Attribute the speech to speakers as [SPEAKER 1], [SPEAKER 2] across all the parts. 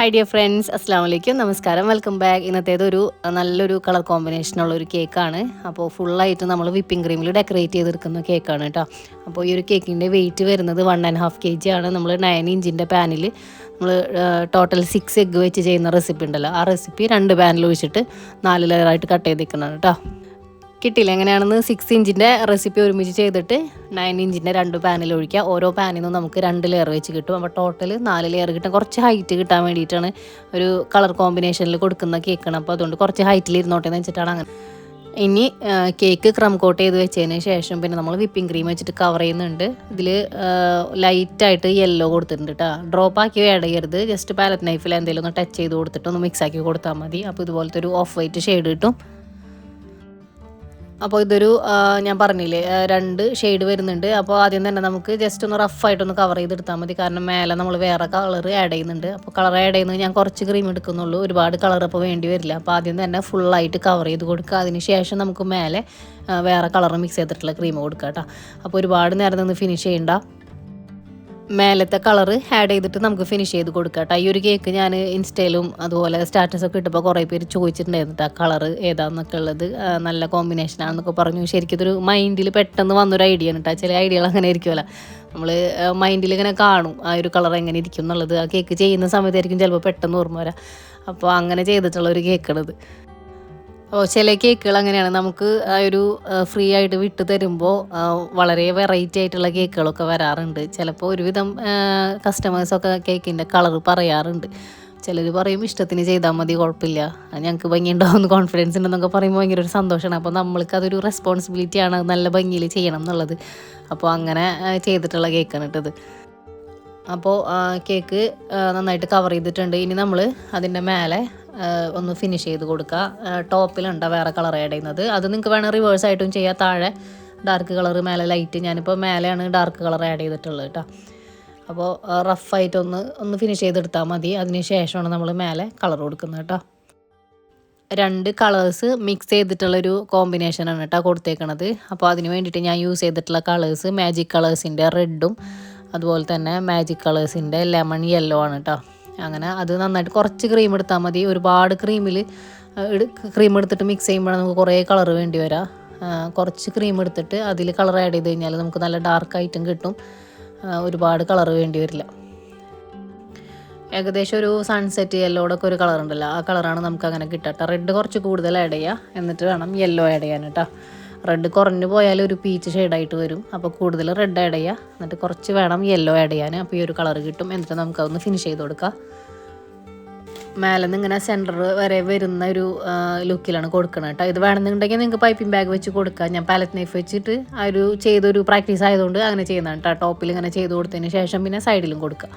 [SPEAKER 1] Hi dear friends അസ്സാം വലൈക്കും നമസ്കാരം വെൽക്കം ബാക്ക് ഇന്നത്തേത് ഒരു നല്ലൊരു കളർ കോമ്പിനേഷനുള്ള ഒരു കേക്കാണ് അപ്പോൾ ഫുള്ളായിട്ട് നമ്മൾ വിപ്പിംഗ് ക്രീമിൽ ഡെക്കറേറ്റ് ചെയ്തെടുക്കുന്ന കേക്കാണ് കേട്ടോ അപ്പോൾ ഈ ഒരു കേക്കിന്റെ വെയിറ്റ് വരുന്നത് one and half K G ആണ്. നമ്മൾ നയൻ ഇഞ്ചിന്റെ പാനിൽ നമ്മൾ ടോട്ടൽ സിക്സ് എഗ്ഗ് വെച്ച് ചെയ്യുന്ന റെസിപ്പി ഉണ്ടല്ലോ. ആ റെസിപ്പി രണ്ട് പാനിൽ വെച്ചിട്ട് നാല് ലെയറായിട്ട് കട്ട് ചെയ്തിരിക്കണം കേട്ടോ കിട്ടിയില്ല. എങ്ങനെയാണെന്ന് സിക്സ് ഇഞ്ചിന്റെ റെസിപ്പി ഒരുമിച്ച് ചെയ്തിട്ട് നയൻ ഇഞ്ചിന്റെ രണ്ട് പാനിൽ ഒഴിക്കുക. ഓരോ പാനിൽ നിന്നും നമുക്ക് രണ്ട് ലെയർ വെച്ച് കിട്ടും. അപ്പോൾ ടോട്ടൽ നാല് ലെയർ കിട്ടും. കുറച്ച് ഹൈറ്റ് കിട്ടാൻ വേണ്ടിയിട്ടാണ് ഒരു കളർ കോമ്പിനേഷനിൽ കൊടുക്കുന്ന കേക്കാണ് അപ്പോൾ അതുകൊണ്ട് കുറച്ച് ഹൈറ്റിൽ ഇരുന്നോട്ടെ എന്ന് വെച്ചിട്ടാണ് അങ്ങനെ. ഇനി കേക്ക് ക്രം കോട്ട് ചെയ്ത് വെച്ചതിന് ശേഷം പിന്നെ നമ്മൾ വിപ്പിംഗ് ക്രീം വെച്ചിട്ട് കവർ ചെയ്യുന്നുണ്ട്. ഇതിൽ ലൈറ്റായിട്ട് യെല്ലോ കൊടുത്തിട്ടുണ്ട് കേട്ടോ ഡ്രോപ്പ് ആക്കി ആഡ് ചെയ്യരുത്. ജസ്റ്റ് പാലറ്റ് നൈഫിൽ എന്തെങ്കിലും ഒന്ന് ടച്ച് ചെയ്ത് കൊടുത്തിട്ട് ഒന്ന് മിക്സ് ആക്കി കൊടുത്താൽ മതി. അപ്പോൾ ഇതുപോലത്തെ ഒരു ഓഫ് വൈറ്റ് ഷെയ്ഡ് കിട്ടും. അപ്പോൾ ഇതൊരു ഞാൻ പറഞ്ഞില്ലേ രണ്ട് ഷെയ്ഡ് വരുന്നുണ്ട്. അപ്പോൾ ആദ്യം തന്നെ നമുക്ക് ജസ്റ്റ് ഒന്ന് റഫായിട്ടൊന്ന് കവർ ചെയ്തെടുത്താൽ മതി. കാരണം മേലെ നമ്മൾ വേറെ കളർ ആഡ് ചെയ്യുന്നുണ്ട്. അപ്പോൾ കളർ ആഡ് ചെയ്യുന്നത് ഞാൻ കുറച്ച് ക്രീം എടുക്കുന്നുള്ളൂ. ഒരുപാട് കളർ അപ്പോൾ വേണ്ടി വരില്ല. അപ്പോൾ ആദ്യം തന്നെ ഫുള്ളായിട്ട് കവർ ചെയ്ത് കൊടുക്കുക. അതിന് ശേഷം നമുക്ക് മേലെ വേറെ കളർ മിക്സ് ചെയ്തിട്ടുള്ള ക്രീം കൊടുക്കുക കേട്ടോ അപ്പോൾ ഒരുപാട് നേരം നിന്ന് ഫിനിഷ് ചെയ്യണ്ട. മേലത്തെ കളറ് ആഡ് ചെയ്തിട്ട് നമുക്ക് ഫിനിഷ് ചെയ്ത് കൊടുക്കാം കേട്ടോ ഈ ഒരു കേക്ക് ഞാൻ ഇൻസ്റ്റയിലും അതുപോലെ സ്റ്റാറ്റസ് ഒക്കെ ഇട്ടപ്പോൾ കുറേ പേര് ചോദിച്ചിട്ടുണ്ടായിരുന്നു കേട്ടോ കളറ് ഏതാന്നൊക്കെ ഉള്ളത്. നല്ല കോമ്പിനേഷൻ ആണെന്നൊക്കെ പറഞ്ഞു. ശരിക്കും ഇതൊരു മൈൻഡിൽ പെട്ടെന്ന് വന്നൊരു ഐഡിയ ആണ് കേട്ടോ ചില ഐഡിയകൾ അങ്ങനെ ആയിരിക്കുമല്ലോ നമ്മൾ മൈൻഡിൽ ഇങ്ങനെ കാണും ആ ഒരു കളർ എങ്ങനെ ഇരിക്കും എന്നുള്ളത്. ആ കേക്ക് ചെയ്യുന്ന സമയത്തായിരിക്കും ചിലപ്പോൾ പെട്ടെന്ന് ഓർമ്മ വരാം. അപ്പോൾ അങ്ങനെ ചെയ്തിട്ടുള്ള ഒരു കേക്കാണിത് ചില കേക്കുകൾ അങ്ങനെയാണ്. നമുക്ക് ആ ഒരു ഫ്രീ ആയിട്ട് വിട്ടു തരുമ്പോൾ വളരെ വെറൈറ്റി ആയിട്ടുള്ള കേക്കുകളൊക്കെ വരാറുണ്ട്. ചിലപ്പോൾ ഒരുവിധം കസ്റ്റമേഴ്സൊക്കെ കേക്കിന്റെ കളർ പറയാറുണ്ട്. ചിലർ പറയും ഇഷ്ടത്തിന് ചെയ്താൽ മതി കുഴപ്പമില്ല. ഞങ്ങൾക്ക് ഭംഗി ഉണ്ടാവുന്ന കോൺഫിഡൻസ് ഉണ്ടെന്നൊക്കെ പറയുമ്പോൾ ഭയങ്കര ഒരു സന്തോഷമാണ്. അപ്പോൾ നമ്മൾക്ക് അതൊരു റെസ്പോൺസിബിലിറ്റിയാണ് നല്ല ഭംഗിയിൽ ചെയ്യണം എന്നുള്ളത്. അപ്പോൾ അങ്ങനെ ചെയ്തിട്ടുള്ള കേക്കാണ് ഇട്ടത് അപ്പോൾ കേക്ക് നന്നായിട്ട് കവർ ചെയ്തിട്ടുണ്ട്. ഇനി നമ്മൾ അതിന്റെ മേലെ ഒന്ന് ഫിനിഷ് ചെയ്ത് കൊടുക്കുക ടോപ്പിലുണ്ട് വേറെ കളർ ആഡ് ചെയ്യുന്നത് അത് നിങ്ങൾക്ക് വേണമെങ്കിൽ റിവേഴ്സ് ആയിട്ടും ചെയ്യാം. താഴെ ഡാർക്ക് കളർ മേലെ ലൈറ്റ് ഞാനിപ്പോൾ മേലെയാണ് ഡാർക്ക് കളർ ആഡ് ചെയ്തിട്ടുള്ളത് കേട്ടോ അപ്പോൾ റഫായിട്ടൊന്ന് ഒന്ന് ഫിനിഷ് ചെയ്തെടുത്താൽ മതി. അതിന് ശേഷമാണ് നമ്മൾ മേലെ കളർ കൊടുക്കുന്നത് കേട്ടോ രണ്ട് കളേഴ്സ് മിക്സ് ചെയ്തിട്ടുള്ളൊരു കോമ്പിനേഷനാണ് കേട്ടോ കൊടുത്തേക്കണത്. അപ്പോൾ അതിന് വേണ്ടിയിട്ട് ഞാൻ യൂസ് ചെയ്തിട്ടുള്ള കളേഴ്സ് മാജിക് കളേഴ്സിന്റെ റെഡും അതുപോലെ തന്നെ മാജിക് കളേഴ്സിന്റെ ലെമൺ യെല്ലോ ആണ് കേട്ടോ അങ്ങനെ അത് നന്നായിട്ട് കുറച്ച് ക്രീം എടുത്താൽ മതി. ഒരുപാട് ക്രീമിൽ ക്രീം എടുത്തിട്ട് മിക്സ് ചെയ്യുമ്പോഴാണ് നമുക്ക് കുറേ കളർ വേണ്ടി വരാം. കുറച്ച് ക്രീം എടുത്തിട്ട് അതിൽ കളർ ആഡ് ചെയ്ത് കഴിഞ്ഞാൽ നമുക്ക് നല്ല ഡാർക്ക് ആയിട്ടും കിട്ടും. ഒരുപാട് കളർ വേണ്ടി വരില്ല. ഏകദേശം ഒരു സൺസെറ്റ് യെല്ലോടൊക്കെ ഒരു കളർ ഉണ്ടല്ലോ. ആ കളറാണ് നമുക്ക് അങ്ങനെ കിട്ടട്ടെ റെഡ് കുറച്ച് കൂടുതൽ ആഡ് ചെയ്യുക എന്നിട്ട് വേണം യെല്ലോ ആഡ് ചെയ്യാൻ കേട്ടോ. റെഡ് കുറഞ്ഞു പോയാൽ ഒരു പീച്ച് ഷെയ്ഡായിട്ട് വരും. അപ്പോൾ കൂടുതൽ റെഡ് ആഡ് ചെയ്യുക എന്നിട്ട് കുറച്ച് വേണം യെല്ലോ ആഡ് ചെയ്യാൻ. അപ്പോൾ ഈ ഒരു കളർ കിട്ടും. എന്നിട്ട് നമുക്ക് അതൊന്ന് ഫിനിഷ് ചെയ്ത് കൊടുക്കാം. മേലെ നിന്ന് ഇങ്ങനെ സെന്റർ വരെ വരുന്ന ഒരു ലുക്കിലാണ് കൊടുക്കുന്നത് കേട്ടോ ഇത് വേണമെന്നുണ്ടെങ്കിൽ നിങ്ങൾക്ക് പൈപ്പിംഗ് ബാഗ് വെച്ച് കൊടുക്കുക ഞാൻ പാലറ്റ് നൈഫ് വെച്ചിട്ട് ആ ഒരു ചെയ്തൊരു പ്രാക്ടീസ് ആയതുകൊണ്ട് അങ്ങനെ ചെയ്യുന്നതാണ് കേട്ടോ ടോപ്പിൽ ഇങ്ങനെ ചെയ്ത് കൊടുത്തതിന് ശേഷം പിന്നെ സൈഡിലും കൊടുക്കുക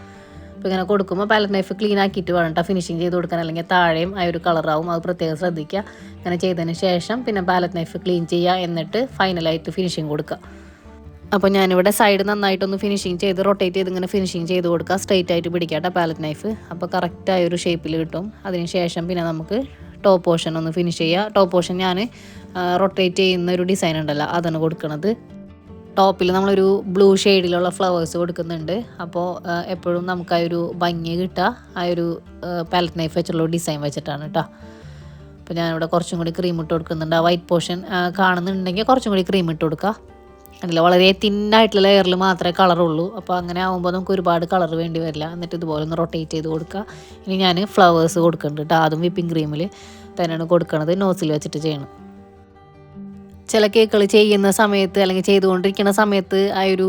[SPEAKER 1] അപ്പോൾ ഇങ്ങനെ കൊടുക്കുമ്പോൾ പാലറ്റ് നൈഫ് ക്ലീൻ ആക്കിയിട്ട് വേണം കേട്ടോ ഫിനിഷിങ് ചെയ്ത് കൊടുക്കാൻ. അല്ലെങ്കിൽ താഴെയും ആ ഒരു കളറാവും അത് പ്രത്യേകം ശ്രദ്ധിക്കുക. അങ്ങനെ ചെയ്തതിന് ശേഷം പിന്നെ പാലറ്റ് നൈഫ് ക്ലീൻ ചെയ്യുക. എന്നിട്ട് ഫൈനലായിട്ട് ഫിനിഷിങ് കൊടുക്കുക. അപ്പോൾ ഞാനിവിടെ സൈഡ് നന്നായിട്ടൊന്ന് ഫിനിഷിങ് ചെയ്ത് റൊട്ടേറ്റ് ചെയ്ത് ഇങ്ങനെ ഫിനിഷിങ് ചെയ്ത് കൊടുക്കുക. സ്ട്രെയിറ്റ് ആയിട്ട് പിടിക്കാട്ടെ പാലറ്റ് നൈഫ് അപ്പോൾ കറക്റ്റായ ഒരു ഷേപ്പിൽ കിട്ടും. അതിന് ശേഷം പിന്നെ നമുക്ക് ടോപ്പ് പോർഷൻ ഒന്ന് ഫിനിഷ് ചെയ്യുക. ടോപ്പ് പോർഷൻ ഞാൻ റൊട്ടേറ്റ് ചെയ്യുന്ന ഒരു ഡിസൈൻ ഉണ്ടല്ലോ. അതാണ് കൊടുക്കുന്നത് ടോപ്പിൽ നമ്മളൊരു ബ്ലൂ ഷെയ്ഡിലുള്ള ഫ്ലവേഴ്സ് കൊടുക്കുന്നുണ്ട്. അപ്പോൾ എപ്പോഴും നമുക്ക് ആ ഒരു ഭംഗി കിട്ടുക. ആ ഒരു പാലറ്റ് നൈഫ് വെച്ചുള്ള ഡിസൈൻ വെച്ചിട്ടാണ് കേട്ടോ അപ്പോൾ ഞാനിവിടെ കുറച്ചും കൂടി ക്രീം ഇട്ട് കൊടുക്കുന്നുണ്ട്. ആ വൈറ്റ് പോർഷൻ കാണുന്നുണ്ടെങ്കിൽ കുറച്ചും കൂടി ക്രീം ഇട്ട് കൊടുക്കുക. അതിൽ വളരെ തിന്നായിട്ടുള്ള ലെയറിൽ മാത്രമേ കളറുള്ളൂ അപ്പോൾ അങ്ങനെ ആകുമ്പോൾ നമുക്ക് ഒരുപാട് കളർ വേണ്ടി വരില്ല. എന്നിട്ട് ഇതുപോലെ ഒന്ന് റൊട്ടേറ്റ് ചെയ്ത് കൊടുക്കുക. ഇനി ഞാൻ ഫ്ലവേഴ്സ് കൊടുക്കുന്നുണ്ട് കേട്ടോ അതും വിപ്പിംഗ് ക്രീമിൽ തന്നെയാണ് കൊടുക്കുന്നത് നോസിൽ വെച്ചിട്ട് ചെയ്യണം. ചില കേക്കുകൾ ചെയ്യുന്ന സമയത്ത് അല്ലെങ്കിൽ ചെയ്തുകൊണ്ടിരിക്കുന്ന സമയത്ത് ആ ഒരു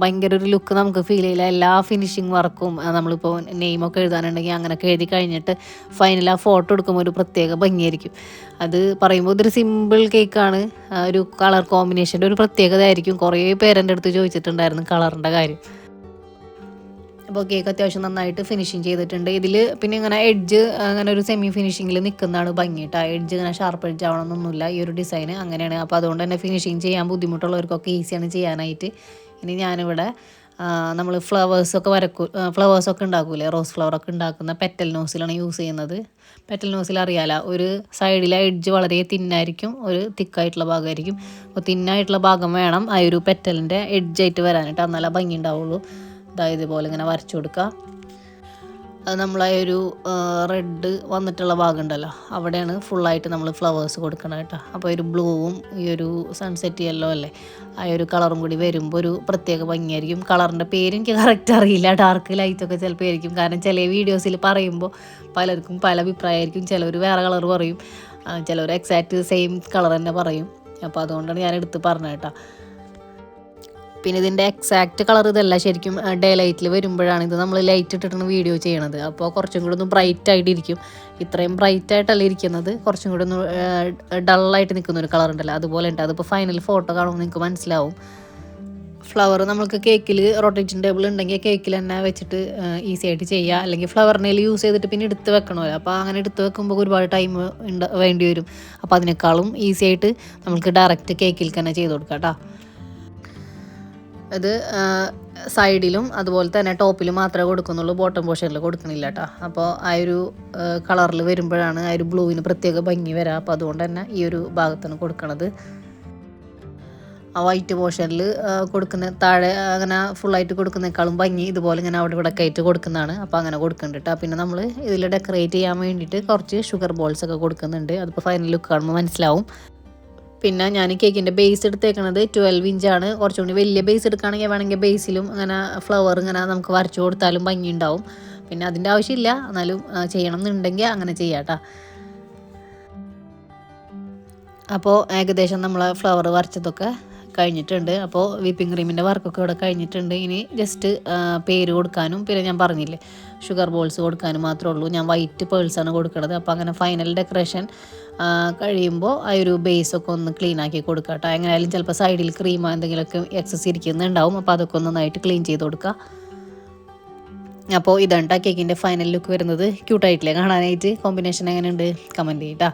[SPEAKER 1] ഭയങ്കര ഒരു ലുക്ക് നമുക്ക് ഫീൽ ചെയ്യില്ല. എല്ലാ ഫിനിഷിങ് വർക്കും നമ്മളിപ്പോൾ നെയിമൊക്കെ എഴുതാനുണ്ടെങ്കിൽ അങ്ങനെയൊക്കെ എഴുതി കഴിഞ്ഞിട്ട് ഫൈനൽ ആ ഫോട്ടോ എടുക്കുമ്പോൾ ഒരു പ്രത്യേക ഭംഗിയായിരിക്കും. അത് പറയുമ്പോൾ ഇതൊരു സിമ്പിൾ കേക്കാണ് ഒരു കളർ കോമ്പിനേഷന്റെ ഒരു പ്രത്യേകത ആയിരിക്കും കുറേ പേരെന്റെ അടുത്ത് ചോദിച്ചിട്ടുണ്ടായിരുന്നു കളറിന്റെ കാര്യം. അപ്പോൾ കേക്ക് അത്യാവശ്യം നന്നായിട്ട് ഫിനിഷിങ് ചെയ്തിട്ടുണ്ട്. ഇതിൽ പിന്നെ ഇങ്ങനെ എഡ്ജ് അങ്ങനെ ഒരു സെമി ഫിനിഷിങ്ങിൽ നിൽക്കുന്നതാണ് ഭംഗിയിട്ട് ആ എഡ്ജ് ഇങ്ങനെ ഷാർപ്പ് എഡ്ജ് ആവണമെന്നൊന്നുമില്ല ഈ ഒരു ഡിസൈൻ അങ്ങനെയാണ്. അപ്പോൾ അതുകൊണ്ട് തന്നെ ഫിനിഷിങ് ചെയ്യാൻ ബുദ്ധിമുട്ടുള്ളവർക്കൊക്കെ ഈസിയാണ് ചെയ്യാനായിട്ട്. ഇനി ഞാനിവിടെ നമ്മൾ ഫ്ലവേഴ്സൊക്കെ വരക്കൂ ഫ്ലവേഴ്സൊക്കെ ഉണ്ടാക്കൂലേ? റോസ് ഫ്ലവറൊക്കെ ഉണ്ടാക്കുന്ന പെറ്റൽ നോസിലാണ് യൂസ് ചെയ്യുന്നത്. പെറ്റൽ നോസിൽ അറിയാലോ ഒരു സൈഡിലെ എഡ്ജ് വളരെ തിന്നായിരിക്കും ഒരു തിക്കായിട്ടുള്ള ഭാഗമായിരിക്കും. അപ്പോൾ തിന്നായിട്ടുള്ള ഭാഗം വേണം ആ ഒരു പെറ്റലിന്റെ എഡ്ജായിട്ട് വരാനായിട്ട്. എന്നാലേ ഭംഗി ഉണ്ടാവുള്ളൂ. ഇതാ ഇതുപോലെ ഇങ്ങനെ വരച്ചു കൊടുക്കുക. അത് നമ്മളെ ഒരു റെഡ് വന്നിട്ടുള്ള ഭാഗം ഉണ്ടല്ലോ അവിടെയാണ് ഫുള്ളായിട്ട് നമ്മൾ ഫ്ലവേഴ്സ് കൊടുക്കണം കേട്ടോ. അപ്പോൾ ഒരു ബ്ലൂവും ഈ ഒരു സൺസെറ്റ് യെല്ലോ അല്ലേ ആ ഒരു കളറും കൂടി വരുമ്പോൾ ഒരു പ്രത്യേക ഭംഗിയായിരിക്കും. കളറിന്റെ പേര് എനിക്ക് കറക്റ്റ് അറിയില്ല. ഡാർക്ക് ലൈറ്റൊക്കെ ചിലപ്പോൾ ആയിരിക്കും. കാരണം ചില വീഡിയോസിൽ പറയുമ്പോൾ പലർക്കും പല അഭിപ്രായമായിരിക്കും. ചിലർ വേറെ കളർ പറയും. ചിലർ എക്സാക്റ്റ് സെയിം കളർ തന്നെ പറയും. അപ്പോൾ അതുകൊണ്ടാണ് ഞാൻ എടുത്ത് പറഞ്ഞത് കേട്ടോ. പിന്നെ ഇതിന്റെ എക്സാക്റ്റ് കളർ ഇതല്ല. ശരിക്കും ഡേ ലൈറ്റിൽ വരുമ്പോഴാണ് ഇത് നമ്മൾ ലൈറ്റ് ഇട്ടിട്ടാണ് വീഡിയോ ചെയ്യണത്. അപ്പോൾ കുറച്ചും കൂടി ഒന്ന് ബ്രൈറ്റ് ആയിട്ടിരിക്കും. ഇത്രയും ബ്രൈറ്റ് ആയിട്ടല്ല ഇരിക്കുന്നത്. കുറച്ചും കൂടി ഒന്ന് ഡള്ളായിട്ട് നിൽക്കുന്ന ഒരു കളർ ഉണ്ടല്ലോ. അതുപോലെ ഉണ്ട്. അതിപ്പോൾ ഫൈനൽ ഫോട്ടോ കാണുമ്പോൾ നിങ്ങൾക്ക് മനസ്സിലാവും. ഫ്ലവർ നമുക്ക് കേക്കിൽ റൊട്ടേഷൻ ടേബിൾ ഉണ്ടെങ്കിൽ കേക്കിൽ തന്നെ വെച്ചിട്ട് ഈസി ആയിട്ട് ചെയ്യുക അല്ലെങ്കിൽ ഫ്ലവറിനെ യൂസ് ചെയ്തിട്ട് പിന്നെ എടുത്ത് വെക്കണമല്ലോ. അപ്പോൾ അങ്ങനെ എടുത്ത് വെക്കുമ്പോൾ ഒരുപാട് ടൈം വേണ്ടി വരും. അപ്പോൾ അതിനേക്കാളും ഈസി ആയിട്ട് നമുക്ക് ഡയറക്റ്റ് കേക്കിൽ തന്നെ ചെയ്ത് കൊടുക്കാം കേട്ടോ ഇത് സൈഡിലും അതുപോലെ തന്നെ ടോപ്പിലും മാത്രമേ കൊടുക്കുന്നുള്ളൂ. ബോട്ടം പോർഷനിൽ കൊടുക്കണില്ല കേട്ടോ അപ്പോൾ ആ ഒരു കളറിൽ വരുമ്പോഴാണ് ആ ഒരു ബ്ലൂവിന് പ്രത്യേക ഭംഗി വരാം. അപ്പോൾ അതുകൊണ്ട് തന്നെ ഈ ഒരു ഭാഗത്താണ് കൊടുക്കണത്. ആ വൈറ്റ് പോർഷനിൽ കൊടുക്കുന്ന താഴെ അങ്ങനെ ഫുള്ളായിട്ട് കൊടുക്കുന്നേക്കാളും ഭംഗി ഇതുപോലെ ഇങ്ങനെ അവിടെ ഇവിടെ കയറ്റി കൊടുക്കുന്നതാണ്. അപ്പോൾ അങ്ങനെ കൊടുക്കുന്നുണ്ട് കേട്ടോ പിന്നെ നമ്മൾ ഇതിൽ ഡെക്കറേറ്റ് ചെയ്യാൻ വേണ്ടിയിട്ട് കുറച്ച് ഷുഗർ ബോൾസ് ഒക്കെ കൊടുക്കുന്നുണ്ട്. അതിപ്പോൾ ഫൈനൽ ലുക്ക് കാണുമ്പോൾ മനസ്സിലാവും. പിന്നെ ഞാൻ കേക്കിന്റെ ബേസ് എടുത്തേക്കണത് ട്വൽവ് ഇഞ്ചാണ് കുറച്ചും കൂടി വലിയ ബേസ് എടുക്കുകയാണെങ്കിൽ വേണമെങ്കിൽ ബേസിലും അങ്ങനെ ഫ്ലവർ ഇങ്ങനെ നമുക്ക് വരച്ചു കൊടുത്താലും ഭംഗി ഉണ്ടാവും പിന്നെ അതിന്റെ ആവശ്യമില്ല. എന്നാലും ചെയ്യണം എന്നുണ്ടെങ്കിൽ അങ്ങനെ ചെയ്യാം അപ്പോൾ ഏകദേശം നമ്മൾ ഫ്ലവർ വരച്ചതൊക്കെ കഴിഞ്ഞിട്ടുണ്ട്. അപ്പോൾ വിപ്പിംഗ് ക്രീമിന്റെ വർക്കൊക്കെ ഇവിടെ കഴിഞ്ഞിട്ടുണ്ട്. ഇനി ജസ്റ്റ് പേര് കൊടുക്കാനും പിന്നെ ഞാൻ പറഞ്ഞില്ലേ ഷുഗർ ബോൾസ് കൊടുക്കാനും മാത്രമേ ഉള്ളൂ. ഞാൻ വൈറ്റ് പേൾസാണ് കൊടുക്കുന്നത് അപ്പോൾ അങ്ങനെ ഫൈനൽ ഡെക്കറേഷൻ കഴിയുമ്പോൾ ആ ഒരു ബേസൊക്കെ ഒന്ന് ക്ലീൻ ആക്കി കൊടുക്കുക കേട്ടോ എങ്ങനെയായാലും ചിലപ്പോൾ സൈഡിൽ ക്രീമോ എന്തെങ്കിലുമൊക്കെ എക്സസ് ഇരിക്കുന്നുണ്ടാവും. അപ്പോൾ അതൊക്കെ ഒന്ന് നന്നായിട്ട് ക്ലീൻ ചെയ്ത് കൊടുക്കുക അപ്പോൾ ഇതാണ് കേക്കിന്റെ ഫൈനൽ ലുക്ക് വരുന്നത്. ക്യൂട്ടായിട്ടില്ലേ കാണാനായിട്ട്? കോമ്പിനേഷൻ എങ്ങനെയുണ്ട്? കമന്റ് ചെയ്യട്ടാ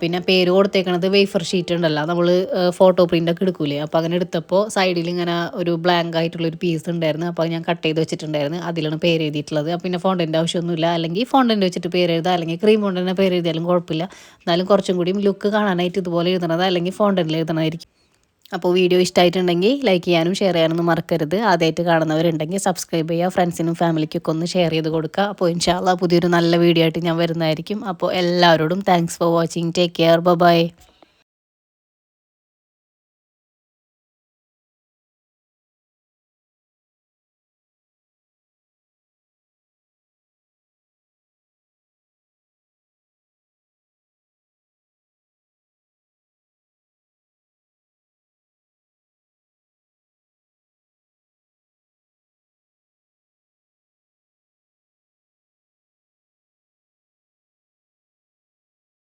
[SPEAKER 1] പിന്നെ പേര് കൊടുത്തേക്കണത് വേഫർ ഷീറ്റ് ഉണ്ടല്ലോ. നമ്മൾ ഫോട്ടോ പ്രിന്റ് ഒക്കെ എടുക്കൂലേ? അപ്പോൾ അങ്ങനെ എടുത്തപ്പോൾ സൈഡിൽ ഇങ്ങനെ ഒരു ബ്ലാങ്ക് ആയിട്ടുള്ള ഒരു പീസ് ഉണ്ടായിരുന്നു. അപ്പോൾ ഞാൻ കട്ട് ചെയ്ത് വെച്ചിട്ടുണ്ടായിരുന്നു. അതിലാണ് പേര് എഴുതിയിട്ടുള്ളത്. പിന്നെ ഫോണ്ടിന്റെ ആവശ്യമൊന്നുമില്ല. അല്ലെങ്കിൽ ഫോണ്ടിന്റെ വെച്ചിട്ട് പേര് എഴുതാം. അല്ലെങ്കിൽ ക്രീം കൊണ്ടുതന്നെ പേര് എഴുതിയാലും കുഴപ്പമില്ല. എന്നാലും കുറച്ചും കൂടിയും ലുക്ക് കാണാനായിട്ട് ഇതുപോലെ എഴുതണത്. അല്ലെങ്കിൽ ഫോണ്ടിൽ എഴുതണമായിരിക്കും അപ്പോൾ വീഡിയോ ഇഷ്ടമായിട്ടുണ്ടെങ്കിൽ ലൈക്ക് ചെയ്യാനും ഷെയർ ചെയ്യാനൊന്നും മറക്കരുത്. ആദ്യമായിട്ട് കാണുന്നവരുണ്ടെങ്കിൽ സബ്സ്ക്രൈബ് ചെയ്യുക ഫ്രണ്ട്സിനും ഫാമിലിക്കൊക്കെ ഒന്ന് ഷെയർ ചെയ്ത് കൊടുക്കുക. അപ്പോൾ ഇൻഷാല്ല പുതിയൊരു നല്ല വീഡിയോ ആയിട്ട് ഞാൻ വരുന്നതായിരിക്കും. അപ്പോൾ എല്ലാവരോടും thanks for watching take care bye